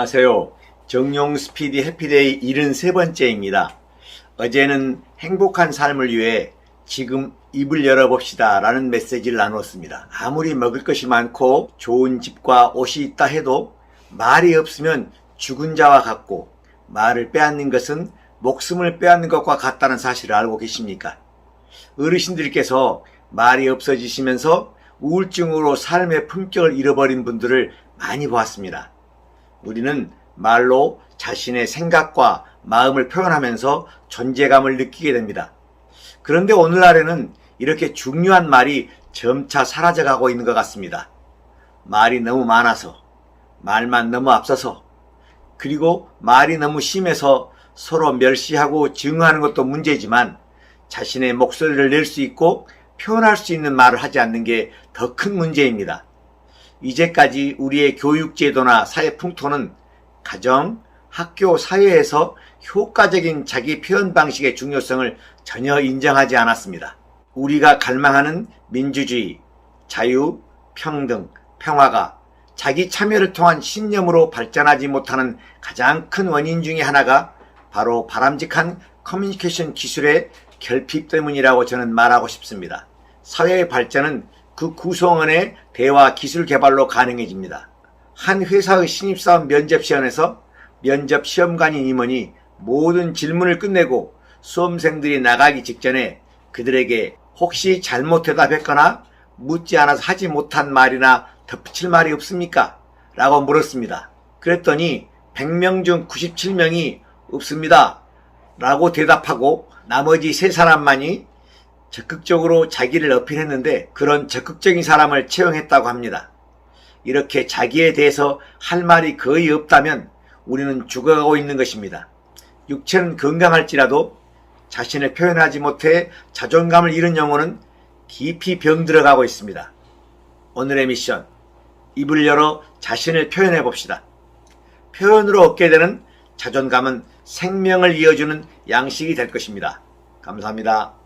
안녕하세요. 정용 스피디 해피데이 73번째입니다. 어제는 행복한 삶을 위해 지금 입을 열어봅시다 라는 메시지를 나누었습니다. 아무리 먹을 것이 많고 좋은 집과 옷이 있다 해도 말이 없으면 죽은 자와 같고 말을 빼앗는 것은 목숨을 빼앗는 것과 같다는 사실을 알고 계십니까? 어르신들께서 말이 없어지시면서 우울증으로 삶의 품격을 잃어버린 분들을 많이 보았습니다. 우리는 말로 자신의 생각과 마음을 표현하면서 존재감을 느끼게 됩니다. 그런데 오늘날에는 이렇게 중요한 말이 점차 사라져가고 있는 것 같습니다. 말이 너무 많아서, 말만 너무 앞서서, 그리고 말이 너무 심해서 서로 멸시하고 증오하는 것도 문제지만 자신의 목소리를 낼 수 있고 표현할 수 있는 말을 하지 않는 게 더 큰 문제입니다. 이제까지 우리의 교육제도나 사회 풍토는 가정, 학교, 사회에서 효과적인 자기 표현 방식의 중요성을 전혀 인정하지 않았습니다. 우리가 갈망하는 민주주의, 자유, 평등, 평화가 자기 참여를 통한 신념으로 발전하지 못하는 가장 큰 원인 중의 하나가 바로 바람직한 커뮤니케이션 기술의 결핍 때문이라고 저는 말하고 싶습니다. 사회의 발전은 그 구성원의 대화 기술 개발로 가능해집니다. 한 회사의 신입사원 면접 시험에서 면접 시험관인 임원이 모든 질문을 끝내고 수험생들이 나가기 직전에 그들에게 혹시 잘못 대답했거나 묻지 않아서 하지 못한 말이나 덧붙일 말이 없습니까? 라고 물었습니다. 그랬더니 100명 중 97명이 없습니다. 라고 대답하고 나머지 세 사람만이 적극적으로 자기를 어필했는데 그런 적극적인 사람을 채용했다고 합니다. 이렇게 자기에 대해서 할 말이 거의 없다면 우리는 죽어가고 있는 것입니다. 육체는 건강할지라도 자신을 표현하지 못해 자존감을 잃은 영혼은 깊이 병들어가고 있습니다. 오늘의 미션, 입을 열어 자신을 표현해 봅시다. 표현으로 얻게 되는 자존감은 생명을 이어주는 양식이 될 것입니다. 감사합니다.